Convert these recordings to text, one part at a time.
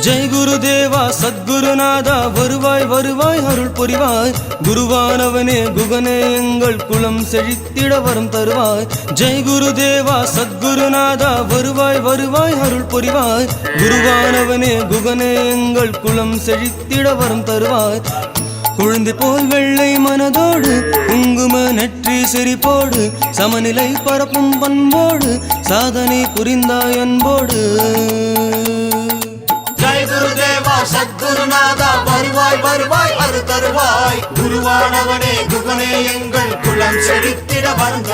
ஜெய் குரு தேவா சத்குருநாதா வருவாய் வருவாய் அருள் புரிவாய். குருவானவனே குகனே எங்கள் குலம் செழித்திட வரம் தருவாய். ஜெய் குரு தேவா சத்குருநாதா வருவாய் வருவாய் அருள் புரிவாய். குருவானவனே குகனே எங்கள் குலம் செழித்திட வரம் தருவாய். குழந்தை போல் வெள்ளை மனதோடு குங்கும நெற்றி சிரிப்போடு சமநிலை பரப்பும் பண்போடு சாதனை புரிந்தாய் அன்போடு. சத்குருநாதா வருவாய் வருவாய் அது தருவாய். குருவானவனே குகனே எங்கள் குலம் செழித்திட வரம்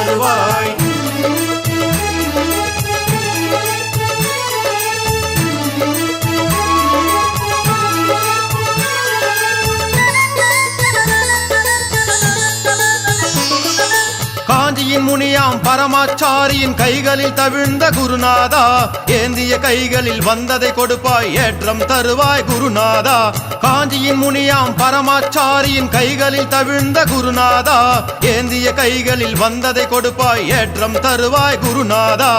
தருவாய் முனியாம் பரமாச்சாரியின் கைகளில் தவிழ்ந்த குருநாதா ஏந்திய கைகளில் வந்ததை கொடுப்பாய் ஏற்றம் தருவாய் குருநாதா. காஞ்சியின் முனியாம் பரமாச்சாரியின் கைகளில் தவிழ்ந்த குருநாதா ஏந்திய கைகளில் வந்ததை கொடுப்பாய் ஏற்றம் தருவாய் குருநாதா.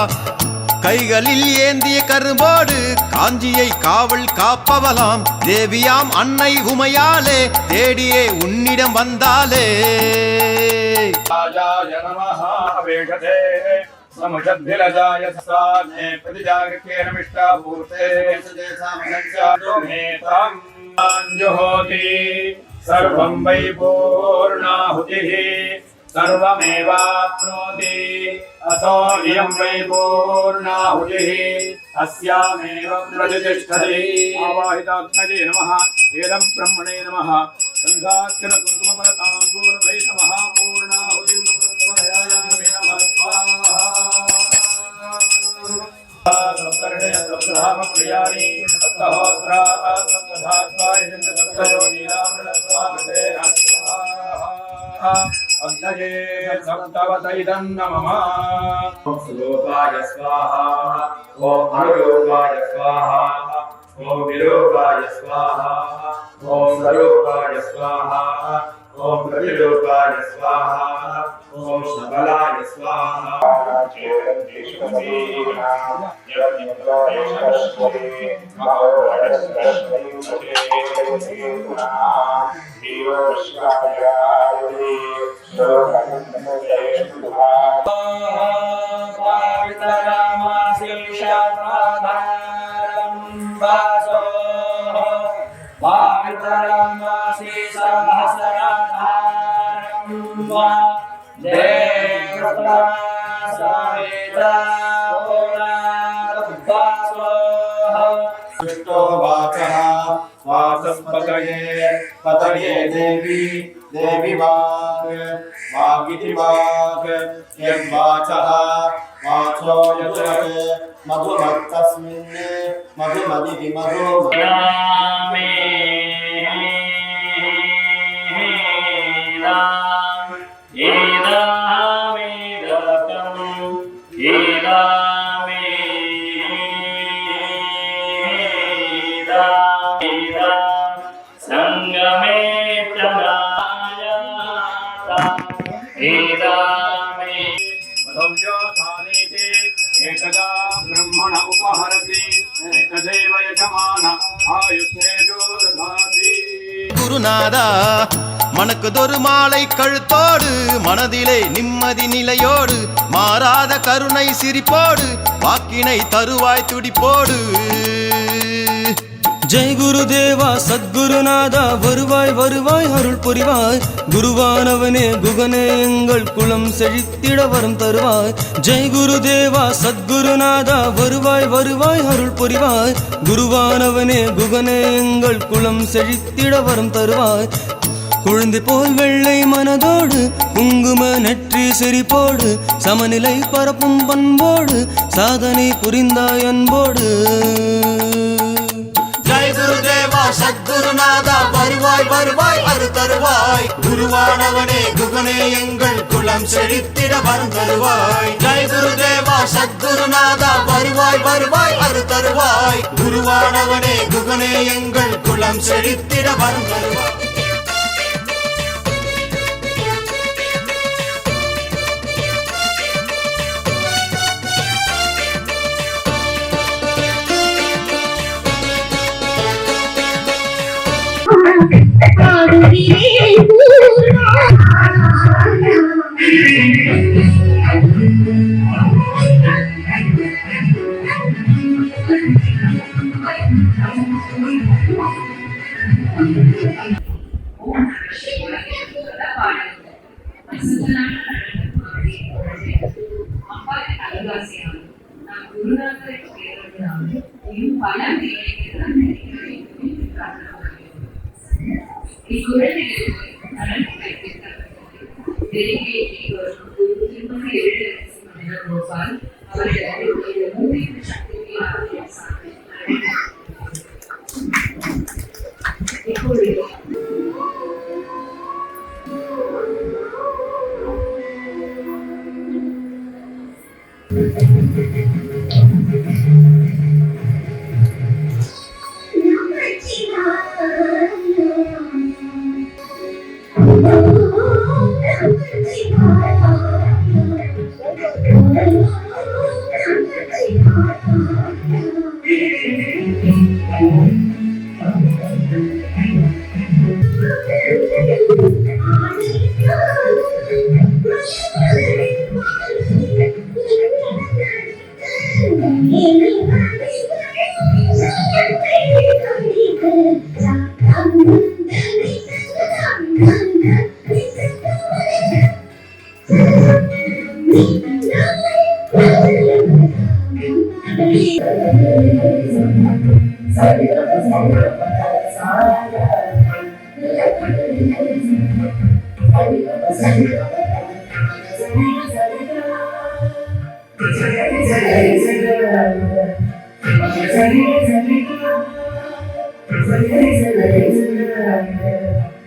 கைகளில் ஏந்திய கரும்போடு காஞ்சியை காவல் காப்பவலாம் தேவியாம் அன்னை உமையாலே தேடியே உன்னிடம் வந்தாலே राजाय नमः अवेशते समुषद्भिरजाय सामे प्रतिजागृतेन मिष्टाभूते मेताम् जुहोति सर्वं वै पूर्णाहुतिः सर्वमेवाप्नोति। असो इयं वै पूर्णाहुतिः। अस्यामेव प्रतिष्ठति। आवाहितात्मजे नमः। वेदं ब्रह्मणे नमः। गन्धाक्षर नमः। स्वाहा। सप्तर्षय सप्तहोत्रा अग्नये सप्तवतैदं नमः ॐ सुलोकाय स्वाहा ॐ अनुलोकाय स्वाहा ॐ विलोकाय स्वाहा ॐ सलोकाय स्वाहा ॐ प्रतिलोकाय स्वाहा ॐ सबलाय स्वाहा कृष्णो वाचः वाचस्पतये पतये देवी देवी वाक् वागिति वाक् यद्वाचः वाचो यत् मधुमत्तस्मिन् मधुमदिति मधु संगमे चलाय भव्योत्थानेति एकदा ब्रह्मण उपहरति एकदैव यजमान आयुष्येजो दधाति குருநாதா மணக்குதொரு மாலை கழுத்தோடு மனதிலே நிம்மதி நிலையோடு மாறாத கருணை சிரிப்போடு வாக்கினை தருவாய் துடிப்போடு ஜெய் குருதேவா சத்குருநாதா வருவாய் வருவாய் அருள் புரிவாய். குருவானவனே குகனே எங்கள் குளம் செழித்திட வரம் தருவாய். ஜெய் குருதேவா சத்குருநாதா வருவாய் வருவாய் அருள் புரிவாய். குருவானவனே குகனே எங்கள் குளம் செழித்திட வரம் தருவாய். குழந்தை போல் வெள்ளை மனதோடு குங்கும நெற்றி சிரிப்போடு சமநிலை பரப்பும் பண்போடு சாதனை புரிந்தாய் அன்போடு. சத்குருநாதா வருவாய் வருவாய் அரு தருவாய். குருவானவனே குகனே எங்கள் குலம் செழித்திட வரம் தருவாய். ஜெய் குருதேவா சத்குருநாதா வருவாய் வருவாய் அரு தருவாய். குருவானவனே குகனே எங்கள் குலம் செழித்திட வரம் தருவாய். பல ಈ ಕೊರಳಿಗೆ ಬೆಳಿಗ್ಗೆ ಈ ತಿರುಮಲ ಎರಡು ಮಾಡಿದ ಗೋಪಾಲ್ ಅವರ ಮೂಲಿಕ ಶಕ್ತಿಗೆ ಆರೋಗ್ಯ ಸಾಧ್ಯ ಈ ಕೊರಳಿಗೆ சக்தியை ஆரோக்கியம்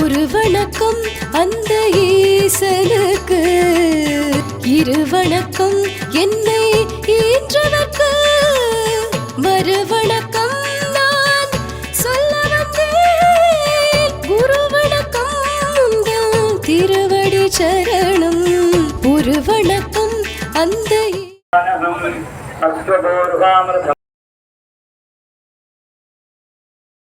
ஒரு வணக்கம் அந்த ஈசனுக்கு இரு வணக்கம் என்னை ஈன்றவர்க்கு. மறு வணக்கம் நான் சொல்ல வந்தேன். குரு வணக்கம் உங்கள் திருவடி சரணம். ஒரு வணக்கம் அந்த